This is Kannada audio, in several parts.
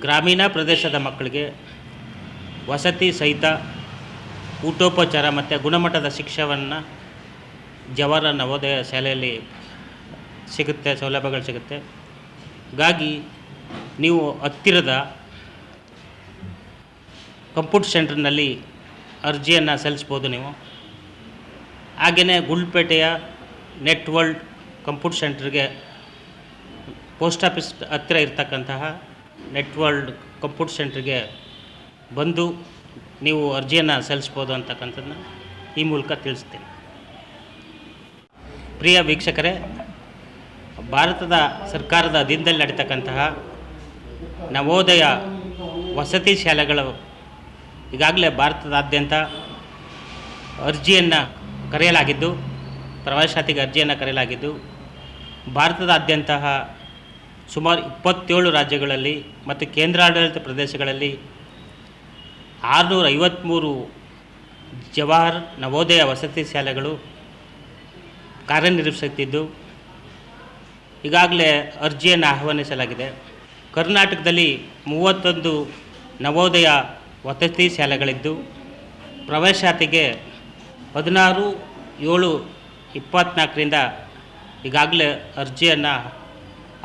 ಗ್ರಾಮೀಣ ಪ್ರದೇಶದ ಮಕ್ಕಳಿಗೆ ವಸತಿ ಸಹಿತ ಊಟೋಪಚಾರ ಮತ್ತು ಗುಣಮಟ್ಟದ ಶಿಕ್ಷಣವನ್ನು ಜವಾಹರ ನವೋದಯ ಶಾಲೆಯಲ್ಲಿ ಸಿಗುತ್ತೆ, ಸೌಲಭ್ಯಗಳು ಸಿಗುತ್ತೆ. ಹಾಗಾಗಿ ನೀವು ಹತ್ತಿರದ ಕಂಪ್ಯೂಟರ್ ಸೆಂಟರ್ನಲ್ಲಿ ಅರ್ಜಿಯನ್ನು ಸಲ್ಲಿಸ್ಬೋದು ನೀವು. ಹಾಗೆಯೇ ಗುಳ್ಪೇಟೆಯ ನೆಟ್ ವರ್ಲ್ಡ್ ಕಂಪ್ಯೂಟರ್ ಸೆಂಟರ್ಗೆ ಪೋಸ್ಟ್ ಆಫೀಸ್ ಹತ್ತಿರ ಇರ್ತಕ್ಕಂತಹ ನೆಟ್ ವರ್ಲ್ಡ್ ಕಂಪ್ಯೂಟರ್ ಸೆಂಟ್ರಿಗೆ ಬಂದು ನೀವು ಅರ್ಜಿಯನ್ನು ಸಲ್ಲಿಸ್ಬೋದು ಅಂತಕ್ಕಂಥದ್ದನ್ನ ಈ ಮೂಲಕ ತಿಳಿಸ್ತೀನಿ. ಪ್ರಿಯ ವೀಕ್ಷಕರೇ, ಭಾರತದ ಸರ್ಕಾರದ ಅಧೀನದಲ್ಲಿ ನಡೀತಕ್ಕಂತಹ ನವೋದಯ ವಸತಿ ಶಾಲೆಗಳು ಈಗಾಗಲೇ ಭಾರತದಾದ್ಯಂತ ಅರ್ಜಿಯನ್ನು ಕರೆಯಲಾಗಿದ್ದು ಪ್ರವೇಶಾತಿಗೆ ಅರ್ಜಿಯನ್ನು ಕರೆಯಲಾಗಿದ್ದು ಭಾರತದಾದ್ಯಂತ ಸುಮಾರು ಇಪ್ಪತ್ತೇಳು ರಾಜ್ಯಗಳಲ್ಲಿ ಮತ್ತು ಕೇಂದ್ರಾಡಳಿತ ಪ್ರದೇಶಗಳಲ್ಲಿ ಆರುನೂರ ಐವತ್ತ್ಮೂರು ಜವಾಹರ್ ನವೋದಯ ವಸತಿ ಶಾಲೆಗಳು ಕಾರ್ಯನಿರ್ವಹಿಸುತ್ತಿದ್ದು, ಈಗಾಗಲೇ ಅರ್ಜಿಯನ್ನು ಆಹ್ವಾನಿಸಲಾಗಿದೆ. ಕರ್ನಾಟಕದಲ್ಲಿ ಮೂವತ್ತೊಂದು ನವೋದಯ ವಸತಿ ಶಾಲೆಗಳಿದ್ದು, ಪ್ರವೇಶಾತಿಗೆ ಹದಿನಾರು ಏಳು ಇಪ್ಪತ್ತ್ನಾಲ್ಕರಿಂದ ಈಗಾಗಲೇ ಅರ್ಜಿಯನ್ನು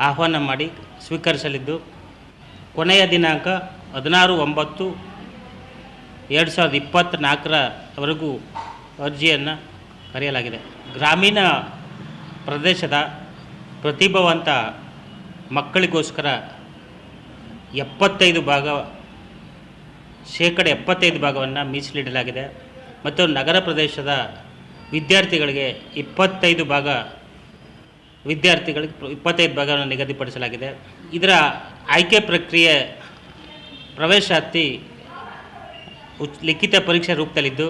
ಆಹ್ವಾನ ಮಾಡಿ ಸ್ವೀಕರಿಸಲಿದ್ದು, ಕೊನೆಯ ದಿನಾಂಕ ಹದಿನಾರು ಒಂಬತ್ತು ಎರಡು ಸಾವಿರದ ಇಪ್ಪತ್ತ್ನಾಲ್ಕರವರೆಗೂ ಅರ್ಜಿಯನ್ನು ಕರೆಯಲಾಗಿದೆ. ಗ್ರಾಮೀಣ ಪ್ರದೇಶದ ಪ್ರತಿಭಾವಂತ ಮಕ್ಕಳಿಗೋಸ್ಕರ ಎಪ್ಪತ್ತೈದು ಭಾಗ, ಶೇಕಡ ಎಪ್ಪತ್ತೈದು ಭಾಗವನ್ನು ಮೀಸಲಿಡಲಾಗಿದೆ. ಮತ್ತು ನಗರ ಪ್ರದೇಶದ ವಿದ್ಯಾರ್ಥಿಗಳಿಗೆ ಇಪ್ಪತ್ತೈದು ಭಾಗ ವಿದ್ಯಾರ್ಥಿಗಳಿಗೆ ಇಪ್ಪತ್ತೈದು ಭಾಗವನ್ನು ನಿಗದಿಪಡಿಸಲಾಗಿದೆ. ಇದರ ಆಯ್ಕೆ ಪ್ರಕ್ರಿಯೆ ಪ್ರವೇಶಾತಿ ಉಚ್ ಲಿಖಿತ ಪರೀಕ್ಷೆ ರೂಪದಲ್ಲಿದ್ದು,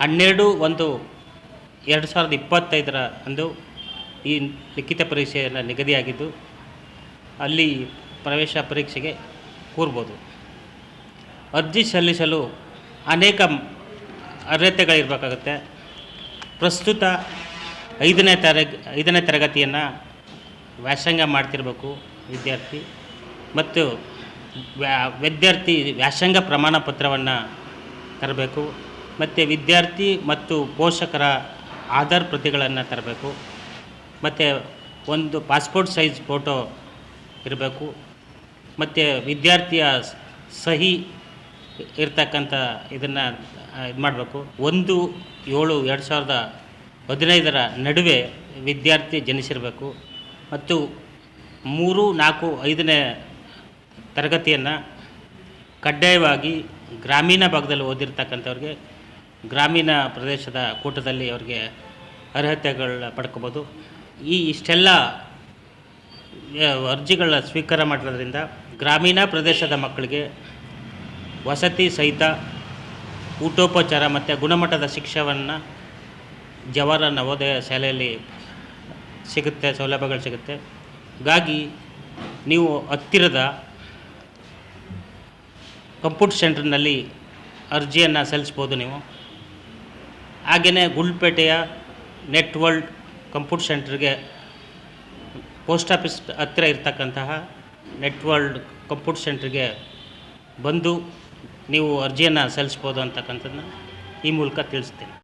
ಹನ್ನೆರಡು ಒಂದು ಎರಡು ಸಾವಿರದ ಇಪ್ಪತ್ತೈದರ ಅಂದು ಈ ಲಿಖಿತ ಪರೀಕ್ಷೆಯನ್ನು ನಿಗದಿಯಾಗಿದ್ದು, ಅಲ್ಲಿ ಪ್ರವೇಶ ಪರೀಕ್ಷೆಗೆ ಕೂರ್ಬೋದು. ಅರ್ಜಿ ಸಲ್ಲಿಸಲು ಅನೇಕ ಅರ್ಹತೆಗಳಿರಬೇಕಾಗುತ್ತೆ. ಪ್ರಸ್ತುತ ಐದನೇ ತರಗ, ಐದನೇ ತರಗತಿಯನ್ನು ವ್ಯಾಸಂಗ ಮಾಡ್ತಿರಬೇಕು ವಿದ್ಯಾರ್ಥಿ. ಮತ್ತು ವಿದ್ಯಾರ್ಥಿ ವ್ಯಾಸಂಗ ಪ್ರಮಾಣ ಪತ್ರವನ್ನು ತರಬೇಕು. ಮತ್ತು ವಿದ್ಯಾರ್ಥಿ ಮತ್ತು ಪೋಷಕರ ಆಧಾರ್ ಪ್ರತಿಗಳನ್ನು ತರಬೇಕು. ಮತ್ತು ಒಂದು ಪಾಸ್ಪೋರ್ಟ್ ಸೈಜ್ ಫೋಟೋ ಇರಬೇಕು. ಮತ್ತು ವಿದ್ಯಾರ್ಥಿಯ ಸಹಿ ಇರ್ತಕ್ಕಂಥ ಇದನ್ನು ಇದು ಮಾಡಬೇಕು ಒಂದು, ಏಳು, ಎರಡು ಸಾವಿರದ ಹದಿನೈದರ ನಡುವೆ ವಿದ್ಯಾರ್ಥಿ ಜನಿಸಿರಬೇಕು ಮತ್ತು ಮೂರು, ನಾಲ್ಕು, ಐದನೇ ತರಗತಿಯನ್ನು ಕಡ್ಡಾಯವಾಗಿ ಗ್ರಾಮೀಣ ಭಾಗದಲ್ಲಿ ಓದಿರ್ತಕ್ಕಂಥವ್ರಿಗೆ, ಗ್ರಾಮೀಣ ಪ್ರದೇಶದ ಕೂಟದಲ್ಲಿ ಅವ್ರಿಗೆ ಅರ್ಹತೆಗಳ ಪಡ್ಕೋಬೋದು. ಈ ಇಷ್ಟೆಲ್ಲ ಅರ್ಜಿಗಳ ಸ್ವೀಕಾರ ಮಾಡಿರೋದ್ರಿಂದ ಗ್ರಾಮೀಣ ಪ್ರದೇಶದ ಮಕ್ಕಳಿಗೆ ವಸತಿ ಸಹಿತ, ಊಟೋಪಚಾರ ಮತ್ತು ಗುಣಮಟ್ಟದ ಶಿಕ್ಷಣವನ್ನು ಜವಾಹರ ನವೋದಯ ಶಾಲೆಯಲ್ಲಿ ಸಿಗುತ್ತೆ, ಸೌಲಭ್ಯಗಳು ಸಿಗುತ್ತೆ. ಹಾಗಾಗಿ ನೀವು ಹತ್ತಿರದ ಕಂಪ್ಯೂಟರ್ ಸೆಂಟರ್ನಲ್ಲಿ ಅರ್ಜಿಯನ್ನು ಸಲ್ಲಿಸ್ಬೋದು ನೀವು. ಹಾಗೆಯೇ ಗುಲ್ಪೇಟೆಯ ನೆಟ್ ವರ್ಲ್ಡ್ ಕಂಪ್ಯೂಟರ್ ಸೆಂಟರ್ಗೆ ಪೋಸ್ಟ್ ಆಫೀಸ್ ಹತ್ತಿರ ಇರತಕ್ಕಂತಹ ನೆಟ್ ವರ್ಲ್ಡ್ ಕಂಪ್ಯೂಟರ್ ಸೆಂಟರ್ಗೆ ಬಂದು ನೀವು ಅರ್ಜಿಯನ್ನು ಸಲ್ಲಿಸ್ಬೋದು ಅಂತಕ್ಕಂಥದ್ದನ್ನ ಈ ಮೂಲಕ ತಿಳಿಸ್ತೇನೆ.